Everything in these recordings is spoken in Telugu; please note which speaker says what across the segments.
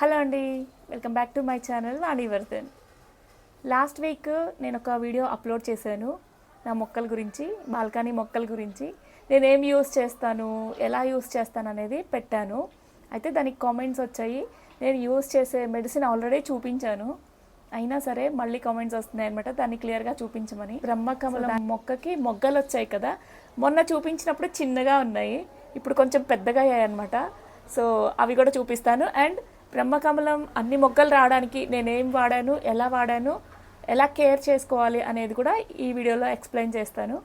Speaker 1: హలో అండి welcome back to my channel Vanivardhan. Last week నేను ఒక వీడియో అప్లోడ్ చేశాను నా మొక్కల గురించి బాల్కనీ మొక్కల గురించి. నేను ఏం యూస్ చేస్తాను ఎలా యూస్ చేస్తాను అనేది పెట్టాను. అయితే దానికి కామెంట్స్ వచ్చాయి. నేను యూస్ చేసే మెడిసిన్ ఆల్రెడీ చూపించాను. అయినా సరే మళ్ళీ కామెంట్స్ వస్తున్నాయి అనమాట దాన్ని క్లియర్గా చూపించమని. బ్రహ్మకమలం మొక్కకి మొగ్గలు వచ్చాయి కదా మొన్న చూపించినప్పుడు చిన్నగా ఉన్నాయి ఇప్పుడు కొంచెం పెద్దగా అయ్యాయి అనమాట సో అవి కూడా చూపిస్తాను. అండ్ బ్రహ్మకమలం అన్ని మొగ్గలు రావడానికి నేనేం వాడాను ఎలా వాడాను ఎలా కేర్ చేసుకోవాలి అనేది కూడా ఈ వీడియోలో ఎక్స్ప్లెయిన్ చేస్తాను.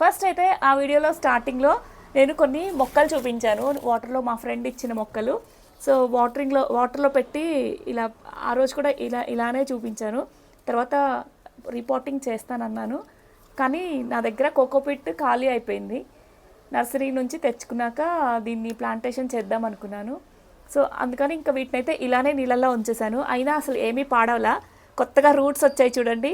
Speaker 1: ఫస్ట్ అయితే ఆ వీడియోలో స్టార్టింగ్లో నేను కొన్ని మొక్కలు చూపించాను. వాటర్లో మా ఫ్రెండ్ ఇచ్చిన మొక్కలు. సో వాటరింగ్లో వాటర్లో పెట్టి ఇలా ఆ రోజు కూడా ఇలా ఇలానే చూపించాను. తర్వాత రిపోర్టింగ్ చేస్తానన్నాను. కానీ నా దగ్గర కోకోపిట్ ఖాళీ అయిపోయింది. నర్సరీ నుంచి తెచ్చుకున్నాక దీన్ని ప్లాంటేషన్ చేద్దాం అనుకున్నాను. సో అందుకని ఇంకా వీటినైతే ఇలానే నీళ్ళల్లో ఉంచేసాను అయినా అసలు ఏమీ పాడవలా. కొత్తగా రూట్స్ వచ్చాయి చూడండి.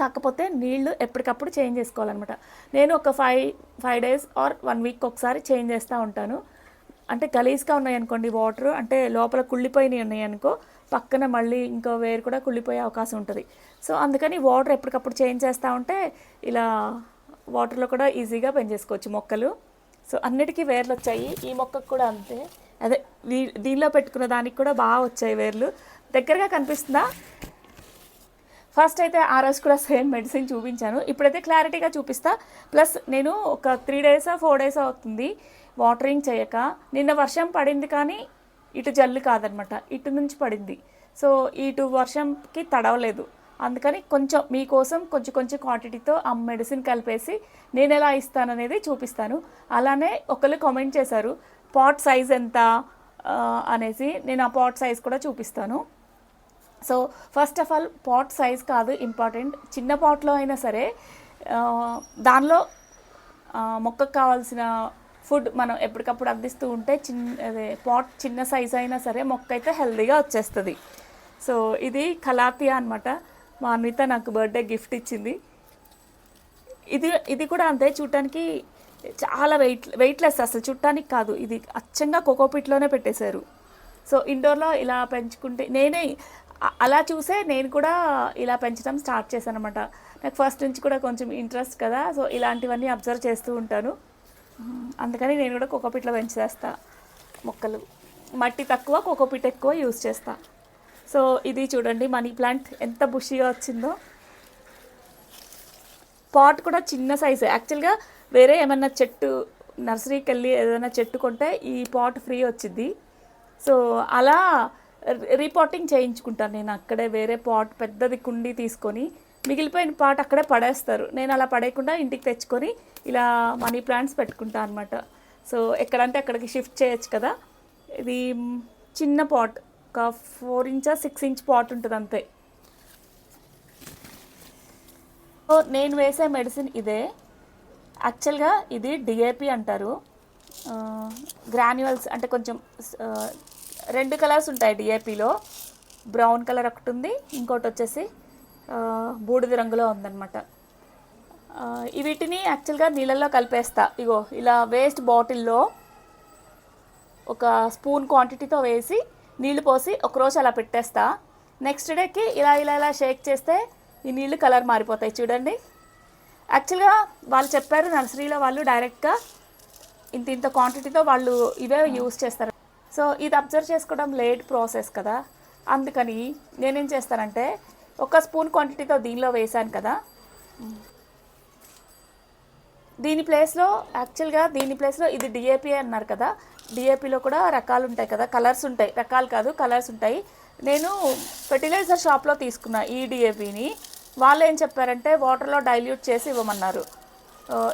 Speaker 1: కాకపోతే నీళ్ళు ఎప్పటికప్పుడు చేంజ్ చేసుకోవాలన్నమాట. నేను ఒక five five days or one week ఒకసారి చేంజ్ చేస్తూ ఉంటాను. అంటే గలీజ్గా ఉన్నాయనుకోండి వాటర్. అంటే లోపల కుళ్ళిపోయినవి ఉన్నాయనుకో పక్కన మళ్ళీ ఇంకో వేరు కూడా కుళ్ళిపోయే అవకాశం ఉంటుంది. సో అందుకని వాటర్ ఎప్పటికప్పుడు చేంజ్ చేస్తూ ఉంటే ఇలా వాటర్లో కూడా ఈజీగా పెంచేసుకోవచ్చు మొక్కలు. సో అన్నిటికీ వేర్లు వచ్చాయి ఈ మొక్కకు కూడా అంతే. అదే దీనిలో పెట్టుకున్న దానికి కూడా బాగా వచ్చాయి వేర్లు. దగ్గరగా కనిపిస్తుందా? ఫస్ట్ అయితే ఆ రోజు కూడా సేమ్ మెడిసిన్ చూపించాను. ఇప్పుడైతే క్లారిటీగా చూపిస్తా. ప్లస్ నేను ఒక త్రీ డేస్ ఫోర్ డేస్ అవుతుంది వాటరింగ్ చేయక. నిన్న వర్షం పడింది కానీ ఇటు జల్లు కాదనమాట. ఇటు నుంచి పడింది. సో ఇటు వర్షంకి తడవలేదు. అందుకని కొంచెం మీకోసం కొంచెం కొంచెం క్వాంటిటీతో ఆ మెడిసిన్ కలిపేసి నేను ఎలా ఇస్తాననేది చూపిస్తాను. అలానే ఒకళ్ళు కామెంట్ చేశారు. పాట్ సైజ్ ఎంత అనేసి నేను ఆ పాట్ సైజ్ కూడా చూపిస్తాను. So first of all pot size కాదు ఇంపార్టెంట్. చిన్న పాట్లో అయినా సరే దానిలో మొక్కకు కావాల్సిన ఫుడ్ మనం ఎప్పటికప్పుడు అందిస్తూ ఉంటే చిన్న అదే పాట్ చిన్న సైజ్ అయినా సరే మొక్క అయితే హెల్దీగా వచ్చేస్తుంది. సో ఇది కలాతియా అనమాట మా అన్విత నాకు బర్త్డే గిఫ్ట్ ఇచ్చింది. ఇది ఇది కూడా అంతే. చూడటానికి చాలా వెయిట్ వెయిట్లెస్ అసలు చుట్టానికి కాదు. ఇది అచ్చంగా కోకోపిట్లోనే పెట్టేశారు. సో ఇండోర్లో ఇలా పెంచుకుంటే నేనే అలా చూసే నేను కూడా ఇలా పెంచడం స్టార్ట్ చేశాను అనమాట నాకు ఫస్ట్ నుంచి కూడా కొంచెం ఇంట్రెస్ట్ కదా సో ఇలాంటివన్నీ అబ్జర్వ్ చేస్తూ ఉంటాను. అందుకని నేను కూడా కోకోపిట్లో పెంచేస్తా మొక్కలు. మట్టి తక్కువ కోకోపిట్ ఎక్కువ యూస్ చేస్తా. సో ఇది చూడండి మనీ ప్లాంట్ ఎంత బుషిగా వచ్చిందో. పాట్ కూడా చిన్న సైజు యాక్చువల్గా వేరే ఏమన్నా చెట్టు నర్సరీకి వెళ్ళి ఏదైనా చెట్టు కొంటే ఈ పాట్ ఫ్రీ వచ్చింది సో అలా రీపాటింగ్ చేయించుకుంటాను నేను అక్కడే వేరే పాట్ పెద్దది కుండీ తీసుకొని మిగిలిపోయిన పాట్ అక్కడే పడేస్తారు. నేను అలా పడేయకుండా ఇంటికి తెచ్చుకొని ఇలా మనీ ప్లాంట్స్ పెట్టుకుంటాను అనమాట సో ఎక్కడంటే అక్కడికి షిఫ్ట్ చేయొచ్చు కదా. ఇది చిన్న పాట్ ఒక ఫోర్ ఇంచా సిక్స్ ఇంచ్ పాట్ ఉంటుంది అంతే. సో నేను వేసే మెడిసిన్ ఇదే. యాక్చువల్గా ఇది డిఏపి అంటారు. గ్రాన్యువల్స్ అంటే కొంచెం రెండు కలర్స్ ఉంటాయి డిఏపిలో బ్రౌన్ కలర్ ఒకటి ఉంది ఇంకోటి వచ్చేసి బూడిద రంగులో ఉందన్నమాట. వీటిని యాక్చువల్గా నీళ్ళల్లో కలిపేస్తా. ఇగో ఇలా వేస్ట్ బాటిల్లో ఒక స్పూన్ క్వాంటిటీతో వేసి నీళ్ళు పోసి ఒకరోజు అలా పెట్టేస్తా. నెక్స్ట్ డేకి ఇలా ఇలా ఇలా షేక్ చేస్తే ఈ నీళ్ళు కలర్ మారిపోతాయి. చూడండి. యాక్చువల్గా వాళ్ళు చెప్పారు నర్సరీలో వాళ్ళు డైరెక్ట్గా ఇంత ఇంత క్వాంటిటీతో వాళ్ళు ఇవే యూస్ చేస్తారు. సో ఇది అబ్జర్వ్ చేసుకోవడం లేట్ ప్రాసెస్ కదా. అందుకని నేనేం చేస్తానంటే ఒక స్పూన్ క్వాంటిటీతో దీనిలో వేసాను కదా. దీని ప్లేస్లో యాక్చువల్గా దీని ప్లేస్లో ఇది డిఏపి అన్నారు కదా. డిఏపిలో కూడా రకాలు ఉంటాయి కదా. కలర్స్ ఉంటాయి. రకాలు కాదు కలర్స్ ఉంటాయి. నేను ఫెర్టిలైజర్ షాప్లో తీసుకున్న ఈ డిఏపిని వాళ్ళు ఏం చెప్పారంటే వాటర్లో డైల్యూట్ చేసి ఇవ్వమన్నారు.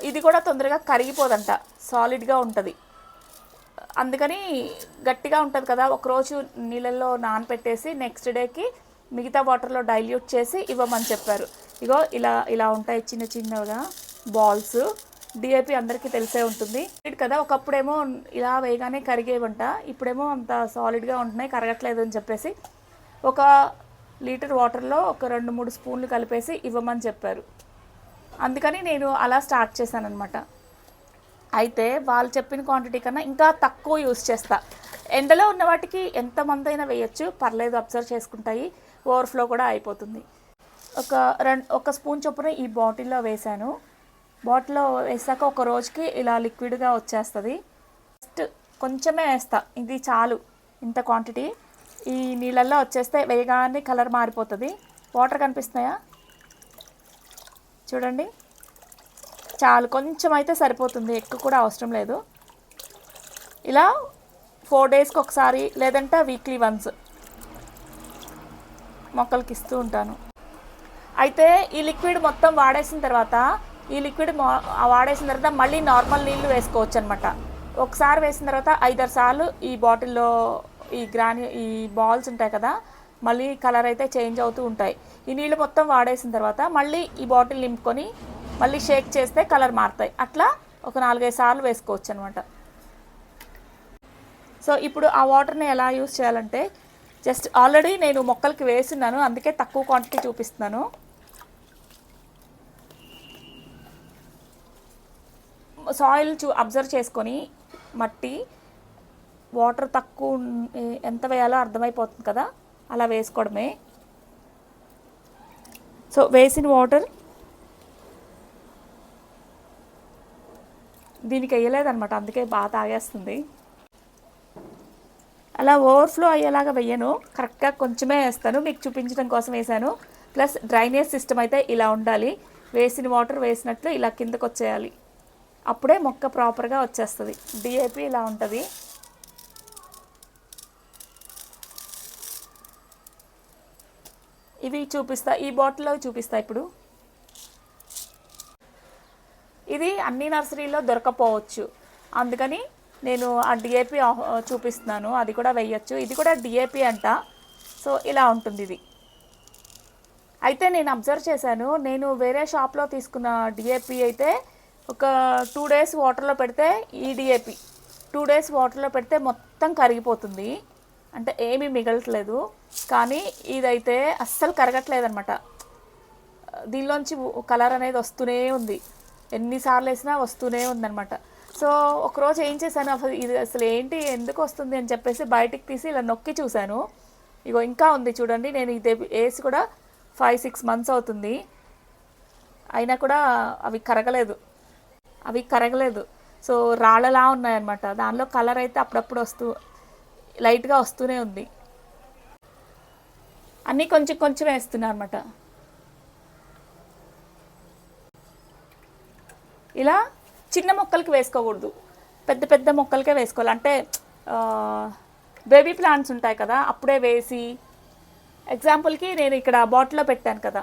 Speaker 1: ఇది కూడా తొందరగా కరిగిపోదంట సాలిడ్గా ఉంటుంది. అందుకని గట్టిగా ఉంటుంది కదా ఒకరోజు నీళ్ళల్లో నానపెట్టేసి నెక్స్ట్ డేకి మిగతా వాటర్లో డైల్యూట్ చేసి ఇవ్వమని చెప్పారు. ఇగో ఇలా ఇలా ఉంటాయి చిన్న చిన్నగా బాల్స్. డిఏపి అందరికీ తెలిసే ఉంటుంది. కదా ఒకప్పుడేమో ఇలా వేయగానే కరిగేవంట ఇప్పుడేమో అంత సాలిడ్గా ఉంటున్నాయి కరగట్లేదు అని చెప్పేసి ఒక లీటర్ వాటర్లో ఒక రెండు మూడు స్పూన్లు కలిపేసి ఇవ్వమని చెప్పారు. అందుకని నేను అలా స్టార్ట్ చేశాను అనమాట అయితే వాళ్ళు చెప్పిన క్వాంటిటీ కన్నా ఇంకా తక్కువ యూస్ చేస్తా. ఎండలో ఉన్న వాటికి ఎంతమంది అయినా వేయచ్చు పర్లేదు అబ్జర్వ్ చేసుకుంటాయి ఓవర్ఫ్లో కూడా అయిపోతుంది. ఒక రెండు ఒక స్పూన్ చొప్పున ఈ బాటిల్లో వేసాను బాటిల్లో వేసాక ఒక రోజుకి ఇలా లిక్విడ్గా వచ్చేస్తుంది. ఫస్ట్ కొంచెమే వేస్తా ఇది చాలు ఇంత క్వాంటిటీ ఈ నీళ్ళల్లో వచ్చేస్తే వేయగానే కలర్ మారిపోతుంది. వాటర్ కనిపిస్తున్నాయా? చూడండి. చాలు కొంచెం అయితే సరిపోతుంది. ఎక్కువ కూడా అవసరం లేదు. ఇలా ఫోర్ డేస్కి ఒకసారి లేదంటే వీక్లీ వన్స్ మొక్కలకి ఇస్తూ ఉంటాను. అయితే ఈ లిక్విడ్ మొత్తం వాడేసిన తర్వాత ఈ లిక్విడ్ వాడేసిన తర్వాత మళ్ళీ నార్మల్ నీళ్ళు వేసుకోవచ్చు అనమాట ఒకసారి వేసిన తర్వాత ఐదారు సార్లు ఈ బాటిల్లో ఈ గ్రాని ఈ బాల్స్ ఉంటాయి కదా మళ్ళీ కలర్ అయితే చేంజ్ అవుతూ ఉంటాయి. ఈ నీళ్ళు మొత్తం వాడేసిన తర్వాత మళ్ళీ ఈ బాటిల్ నింపుకొని మళ్ళీ షేక్ చేస్తే కలర్ మారుతాయి. అట్లా ఒక నాలుగైదు సార్లు వేసుకోవచ్చు అనమాట సో ఇప్పుడు ఆ వాటర్ని ఎలా యూస్ చేయాలంటే జస్ట్ ఆల్రెడీ నేను మొక్కలకి వేస్తున్నాను అందుకే తక్కువ క్వాంటిటీ చూపిస్తున్నాను. సాయిల్ చూ అబ్జర్వ్ చేసుకొని మట్టి వాటర్ తక్కువ ఎంత వేయాలో అర్థమైపోతుంది కదా? అలా వేసుకోవడమే. సో వేసిన వాటర్ దీనికి వేయలేదన్నమాట. అందుకే బాగా తాగేస్తుంది. అలా ఓవర్ఫ్లో అయ్యేలాగా వెయ్యను కరెక్ట్గా కొంచెమే వేస్తాను. మీకు చూపించడం కోసం వేసాను ప్లస్ డ్రైనేజ్ సిస్టమ్ అయితే ఇలా ఉండాలి. వేసిన వాటర్ వేసినట్లు ఇలా కిందకు వచ్చేయాలి అప్పుడే మొక్క ప్రాపర్గా వచ్చేస్తుంది. డిఏపి ఇలా ఉంటుంది. ఇవి చూపిస్తా ఈ బాటిల్లో చూపిస్తా ఇప్పుడు. ఇది అన్ని నర్సరీలో దొరకపోవచ్చు. అందుకని నేను ఆ డిఏపి చూపిస్తున్నాను. అది కూడా వేయచ్చు. ఇది కూడా డిఏపి అంట. సో ఇలా ఉంటుంది ఇది. అయితే నేను అబ్జర్వ్ చేశాను. నేను వేరే షాప్లో తీసుకున్న డిఏపి అయితే ఒక టూ డేస్ వాటర్లో పెడితే ఈ డిఏపి టూ డేస్ వాటర్లో పెడితే మొత్తం కరిగిపోతుంది. అంటే ఏమీ మిగలట్లేదు. కానీ ఇదైతే అస్సలు కరగట్లేదు అనమాట దీనిలోంచి కలర్ అనేది వస్తూనే ఉంది. ఎన్నిసార్లు వేసినా వస్తూనే ఉందన్నమాట. సో ఒకరోజు ఏం చేశాను అసలు ఇది అసలు ఏంటి ఎందుకు వస్తుంది అని చెప్పేసి బయటికి తీసి ఇలా నొక్కి చూశాను. ఇగో ఇంకా ఉంది చూడండి నేను ఇది వేసి కూడా ఫైవ్ సిక్స్ మంత్స్ అవుతుంది. అయినా కూడా అవి కరగలేదు. అవి కరగలేదు. సో రాళ్ళలా ఉన్నాయన్నమాట. దానిలో కలర్ అయితే అప్పుడప్పుడు వస్తూ లైట్గా వస్తూనే ఉంది. అన్నీ కొంచెం కొంచెం వేస్తున్నా అనమాట ఇలా చిన్న మొక్కలకి వేసుకోకూడదు. పెద్ద పెద్ద మొక్కలకే వేసుకోవాలి. అంటే బేబీ ప్లాంట్స్ ఉంటాయి కదా అప్పుడే వేసి ఎగ్జాంపుల్కి నేను ఇక్కడ బాటిల్లో పెట్టాను కదా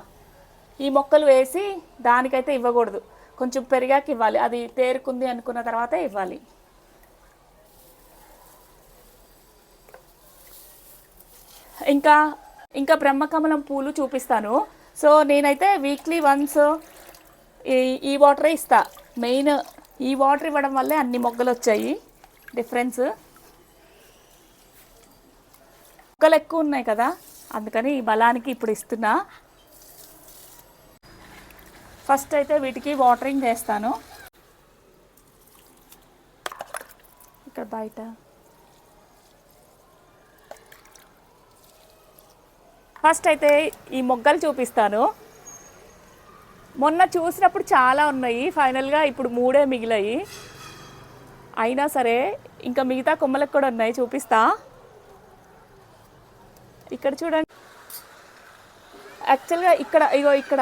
Speaker 1: ఈ మొక్కలు వేసి దానికైతే ఇవ్వకూడదు. కొంచెం పెరిగాక ఇవ్వాలి. అది తేరుకుంది అనుకున్న తర్వాతే ఇవ్వాలి. ఇంకా ఇంకా బ్రహ్మకమలం పూలు చూపిస్తాను. సో నేనైతే వీక్లీ వన్స్ ఈ ఈ వాటరే ఇస్తా. మెయిన్ ఈ వాటర్ ఇవ్వడం వల్లే అన్ని మొగ్గలు వచ్చాయి డిఫరెన్స్ మొక్కలు ఎక్కువ ఉన్నాయి కదా అందుకని ఈ బలానికి ఇప్పుడు ఇస్తున్నా. ఫస్ట్ అయితే వీటికి వాటరింగ్ చేస్తాను. ఇక్కడ బయట. ఫస్ట్ అయితే ఈ మొగ్గలు చూపిస్తాను. మొన్న చూసినప్పుడు చాలా ఉన్నాయి. ఫైనల్గా ఇప్పుడు మూడే మిగిలాయి. అయినా సరే ఇంకా మిగతా కొమ్మలకు కూడా ఉన్నాయి. చూపిస్తా. ఇక్కడ చూడండి. యాక్చువల్గా ఇక్కడ ఇగో ఇక్కడ.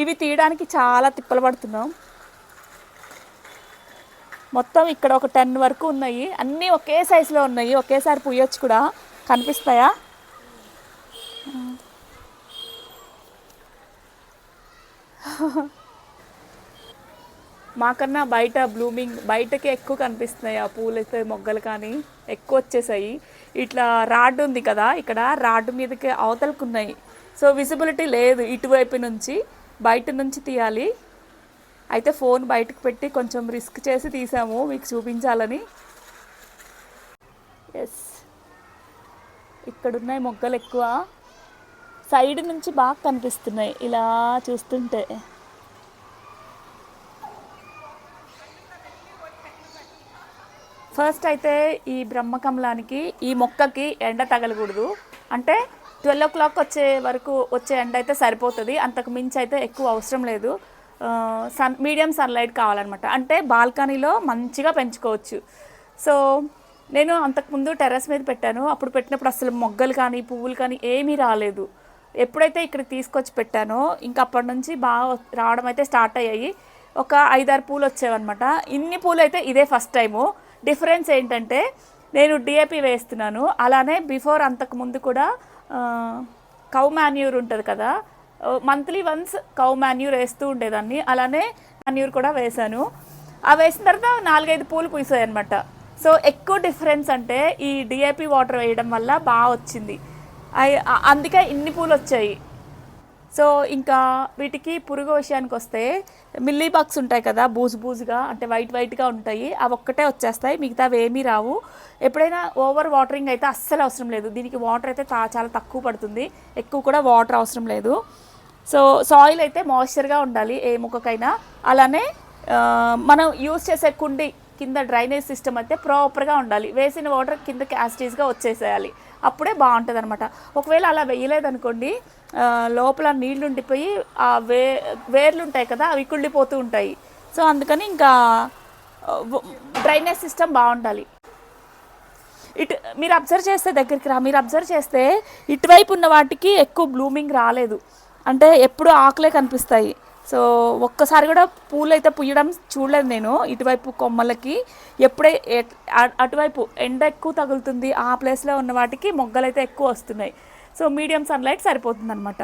Speaker 1: ఇవి తీయడానికి చాలా తిప్పలు పడుతున్నాం. మొత్తం ఇక్కడ ఒక టెన్ వరకు ఉన్నాయి. అన్నీ ఒకే సైజులో ఉన్నాయి. ఒకేసారి పుయ్యొచ్చు కూడా. కనిపిస్తాయా? మాకన్నా బయట బ్లూమింగ్ బయటకి ఎక్కువ కనిపిస్తున్నాయి ఆ పూలు అయితే మొగ్గలు కానీ. ఎక్కువ వచ్చేసాయి. ఇట్లా రాడ్ ఉంది కదా ఇక్కడ రాడ్ మీదకి అవతలకున్నాయి. సో విజిబిలిటీ లేదు ఇటువైపు నుంచి. బయట నుంచి తీయాలి. అయితే ఫోన్ బయటకు పెట్టి కొంచెం రిస్క్ చేసి తీసాము మీకు చూపించాలని. ఎస్ ఇక్కడున్నాయి మొగ్గలు ఎక్కువ. సైడ్ నుంచి బాగా కనిపిస్తున్నాయి ఇలా చూస్తుంటే. ఫస్ట్ అయితే ఈ బ్రహ్మకమలానికి ఈ మొక్కకి ఎండ తగలకూడదు. అంటే ట్వెల్వ్ ఓ క్లాక్ వచ్చే వరకు వచ్చే ఎండ అయితే సరిపోతుంది అంతకు మించి అయితే ఎక్కువ అవసరం లేదు. సన్ మీడియం సన్లైట్ కావాలన్నమాట. అంటే బాల్కనీలో మంచిగా పెంచుకోవచ్చు. సో నేను అంతకుముందు టెర్రస్ మీద పెట్టాను. అప్పుడు పెట్టినప్పుడు అసలు మొగ్గలు కానీ పువ్వులు కానీ ఏమీ రాలేదు. ఎప్పుడైతే ఇక్కడ తీసుకొచ్చి పెట్టానో ఇంకా అప్పటి నుంచి బాగా రావడం అయితే స్టార్ట్ అయ్యాయి. ఒక ఐదారు పూలు వచ్చేవన్నమాట. ఇన్ని పూలు అయితే ఇదే ఫస్ట్ టైము. డిఫరెన్స్ ఏంటంటే నేను డిఏపి వేస్తున్నాను. అలానే బిఫోర్ అంతకు ముందు కూడా కౌ మాన్యూర్ ఉంటుంది కదా మంత్లీ వన్స్ కౌ మాన్యూర్ వేస్తూ ఉండేదాన్ని. అలానే మాన్యూర్ కూడా వేశాను. ఆ వేసిన తర్వాత నాలుగైదు పూలు పూసాయి అనమాట సో ఎక్కువ డిఫరెన్స్ అంటే ఈ డిఏపి వాటర్ వేయడం వల్ల బాగా వచ్చింది. అందుకే ఇన్ని పూలు వచ్చాయి. సో ఇంకా వీటికి పురుగు విషయానికి వస్తే మిల్లీ బాక్స్ ఉంటాయి కదా బూజు బూజుగా అంటే వైట్ వైట్గా ఉంటాయి. అవి ఒక్కటే వచ్చేస్తాయి మిగతా ఏమీ రావు. ఎప్పుడైనా ఓవర్ వాటరింగ్ అయితే అస్సలు అవసరం లేదు. దీనికి వాటర్ అయితే తా- చాలా తక్కువ పడుతుంది. ఎక్కువ కూడా వాటర్ అవసరం లేదు. సో సాయిల్ అయితే మాయిశ్చర్గా ఉండాలి ఏ మొక్కకైనా. అలానే మనం యూస్ చేసే కుండి కింద డ్రైనేజ్ సిస్టమ్ అయితే ప్రాపర్గా ఉండాలి. వేసిన వాటర్ కింద యాసిటీస్గా వచ్చేసేయాలి. అప్పుడే బాగుంటుంది అనమాట ఒకవేళ అలా వేయలేదనుకోండి లోపల నీళ్ళు ఉండిపోయి ఆ వే వేర్లు ఉంటాయి కదా అవి కుళ్ళిపోతూ ఉంటాయి. సో అందుకని ఇంకా డ్రైనేజ్ సిస్టమ్ బాగుండాలి. ఇటు మీరు అబ్జర్వ్ చేస్తే దగ్గరికి రా. మీరు అబ్జర్వ్ చేస్తే ఇటువైపు ఉన్న వాటికి ఎక్కువ బ్లూమింగ్ రాలేదు. అంటే ఎప్పుడు ఆకులే కనిపిస్తాయి. సో ఒక్కసారి కూడా పూలు అయితే పుయ్యడం చూడలేదు నేను. ఇటువైపు కొమ్మలకి ఎప్పుడే అటువైపు ఎండ ఎక్కువ తగులుతుంది ఆ ప్లేస్లో ఉన్న వాటికి మొగ్గలు అయితే ఎక్కువ వస్తున్నాయి. సో మీడియం సన్లైట్ సరిపోతుంది అనమాట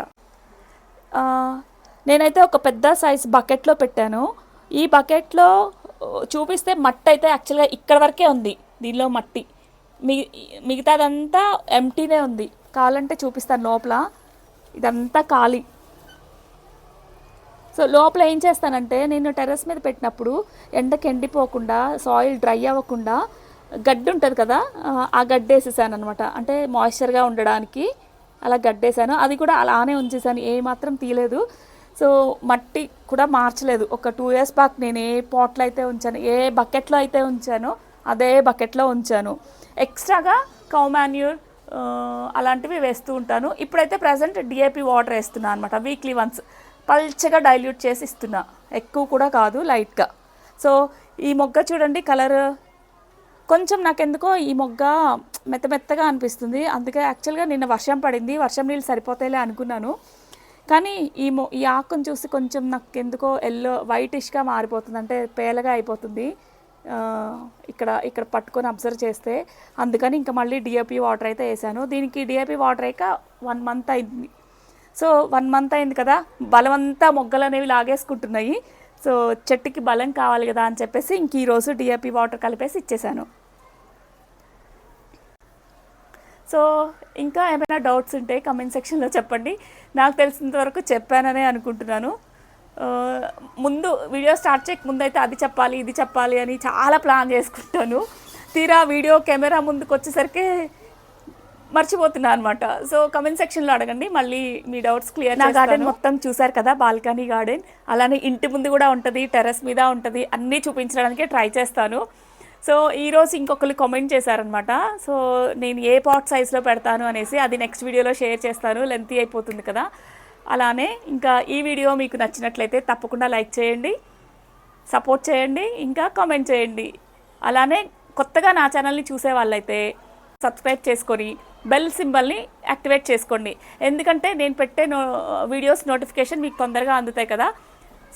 Speaker 1: నేనైతే ఒక పెద్ద సైజ్ బకెట్లో పెట్టాను. ఈ బకెట్లో చూపిస్తే మట్టి అయితే యాక్చువల్గా ఇక్కడ వరకే ఉంది. దీనిలో మట్టి. మీ మిగతాదంతా ఎంటీనే ఉంది. కావాలంటే చూపిస్తాను లోపల. ఇదంతా ఖాళీ. సో లోపల ఏం చేస్తానంటే నేను టెర్రస్ మీద పెట్టినప్పుడు ఎండకి ఎండిపోకుండా సాయిల్ డ్రై అవ్వకుండా గడ్డి ఉంటుంది కదా ఆ, గడ్డి వేసేసాను అనమాట అంటే మాయిశ్చర్గా ఉండడానికి అలా గడ్డేసాను అది కూడా అలానే ఉంచేసాను ఏ మాత్రం తీయలేదు. సో మట్టి కూడా మార్చలేదు. ఒక టూ ఇయర్స్ బ్యాక్ నేను ఏ పాట్లో అయితే ఉంచాను ఏ బకెట్లో అయితే ఉంచానో అదే బకెట్లో ఉంచాను. ఎక్స్ట్రాగా కౌమాన్యూర్ అలాంటివి వేస్తూ ఉంటాను. ఇప్పుడైతే ప్రజెంట్ డిఏపి వాటర్ వేస్తున్నాను అనమాట వీక్లీ వన్స్ పల్చగా డైల్యూట్ చేసి ఇస్తున్నా. ఎక్కువ కూడా కాదు లైట్గా సో ఈ మొగ్గ చూడండి కలర్ కొంచెం నాకెందుకో ఈ మొగ్గ మెత్త మెత్తగా అనిపిస్తుంది. అందుకే యాక్చువల్గా నిన్న వర్షం పడింది. వర్షం నీళ్ళు సరిపోతాయిలే అనుకున్నాను. కానీ ఈ మొ ఈ ఆకును చూసి కొంచెం నాకు ఎందుకో ఎల్లో వైటిష్గా మారిపోతుంది. అంటే పేలగా అయిపోతుంది. ఇక్కడ ఇక్కడ పట్టుకొని అబ్జర్వ్ చేస్తే అందుకని ఇంకా మళ్ళీ డిఏపి వాటర్ అయితే వేసాను. దీనికి డిఏపి వాటర్ అయ్యాక వన్ మంత్ అయింది. సో వన్ మంత్ అయింది కదా బలమంతా మొగ్గలు అనేవి లాగేసుకుంటున్నాయి. సో చెట్టుకి బలం కావాలి కదా అని చెప్పేసి ఇంక ఈరోజు డిఏపి వాటర్ కలిపేసి ఇచ్చేసాను. సో ఇంకా ఏమైనా డౌట్స్ ఉంటే కమెంట్ సెక్షన్లో చెప్పండి. నాకు తెలిసినంత వరకు చెప్పాననే అనుకుంటున్నాను. ముందు వీడియో స్టార్ట్ చేయక ముందు అయితే అది చెప్పాలి ఇది చెప్పాలి అని చాలా ప్లాన్ చేసుకుంటాను. తీరా వీడియో కెమెరా ముందుకు వచ్చేసరికి మర్చిపోతున్నా అనమాట సో కమెంట్ సెక్షన్లో అడగండి మళ్ళీ మీ డౌట్స్ క్లియర్ నా గార్డెన్ మొత్తం చూసారు కదా బాల్కనీ గార్డెన్ అలానే ఇంటి ముందు కూడా ఉంటుంది టెర్రస్ మీద ఉంటుంది అన్నీ చూపించడానికి ట్రై చేస్తాను. సో ఈరోజు ఇంకొకరు కామెంట్ చేశారనమాట సో నేను ఏ పాట్ సైజ్లో పెడతాను అనేసి అది నెక్స్ట్ వీడియోలో షేర్ చేస్తాను లెంతీ అయిపోతుంది కదా. అలానే ఇంకా ఈ వీడియో మీకు నచ్చినట్లయితే తప్పకుండా లైక్ చేయండి సపోర్ట్ చేయండి ఇంకా కామెంట్ చేయండి. అలానే కొత్తగా నా ఛానల్ని చూసే వాళ్ళైతే సబ్స్క్రైబ్ చేసుకొని బెల్ సింబల్ని యాక్టివేట్ చేసుకోండి. ఎందుకంటే నేను పెట్టే నో వీడియోస్ నోటిఫికేషన్ మీకు తొందరగా అందుతాయి కదా.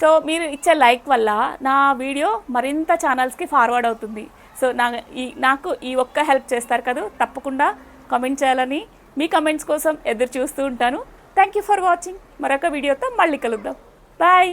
Speaker 1: సో మీరు ఇచ్చే లైక్ వల్ల నా వీడియో మరింత ఛానల్స్కి ఫార్వర్డ్ అవుతుంది. సో నా ఈ నాకు ఈ ఒక్క హెల్ప్ చేస్తారు కదా తప్పకుండా కామెంట్ చేయాలని మీ కమెంట్స్ కోసం ఎదురు చూస్తూ ఉంటాను. థ్యాంక్ యూ ఫర్ వాచింగ్ మరొక వీడియోతో మళ్ళీ కలుద్దాం. బాయ్